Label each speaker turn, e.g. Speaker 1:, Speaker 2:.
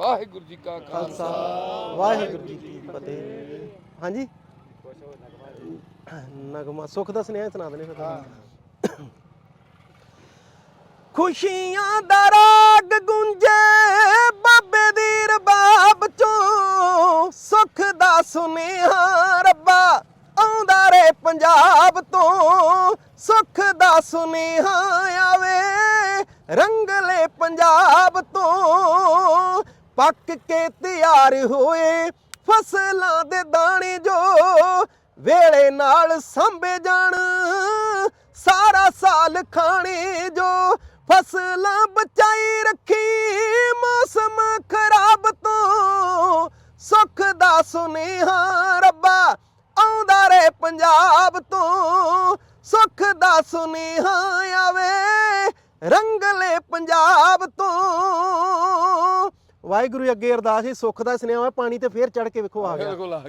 Speaker 1: ਵਾਹਿਗੁਰੂ ਜੀ ਕਾ ਖਾਲਸਾ।
Speaker 2: ਵਾਹਿਗੁਰੂ ਜੀ ਕੀ ਫਤਿਹ। ਹਾਂਜੀ? ਨਗਮਾ ਸੁਖ ਦਾ ਸੁਨੇਹਾ ਸੁਣਾ ਦਨੇ ਫਿਰ ਖੁਸ਼ੀਆਂ ਦਾ ਰਾਗ ਗੁੰਜੇ ਬਾਬੇ ਦੀ ਰਬਾਬ ਚੋਂ। ਸੁਖ ਦਾ ਸੁਨੇਹਾ ਰੱਬਾ ਆਉਂਦਾ ਰੇ ਪੰਜਾਬ ਤੋਂ। ਸੁਖ ਦਾ ਸੁਨੇਹਾ ਆਵੇ ਰੰਗਲੇ ਪੰਜਾਬ ਤੋਂ। ਪੱਕ ਕੇ ਤਿਆਰ ਹੋਏ ਫਸਲਾਂ ਦੇ ਦਾਣੇ ਜੋ ਵੇਲੇ ਨਾਲ ਸਾਂਭੇ ਜਾਣ, ਸਾਰਾ ਸਾਲ ਖਾਣੇ ਜੋ ਫਸਲਾਂ ਬਚਾਈ ਰੱਖੀ, ਮੌਸਮ ਖਰਾਬ ਤੋਂ ਸੁੱਖ ਦਾ ਸੁਨੇਹਾ ਰੱਬਾ ਆਉਂਦਾ ਰੇ ਪੰਜਾਬ ਤੋਂ, ਸੁੱਖ ਦਾ ਸੁਨੇਹਾ ਆਵੇ ਰੰਗਲੇ ਪੰਜਾਬ ਤੋਂ। ਵਾਹਿਗੁਰੂ ਅੱਗੇ ਅਰਦਾਸ ਹੀ ਸੁੱਖ ਦਾ ਸੁਨੇਹਾ ਹੋਇਆ ਪਾਣੀ ਤੇ ਫੇਰ ਚੜ ਕੇ ਵੇਖੋ ਆ ਗਿਆ।
Speaker 1: ਬਿਲਕੁਲ ਆ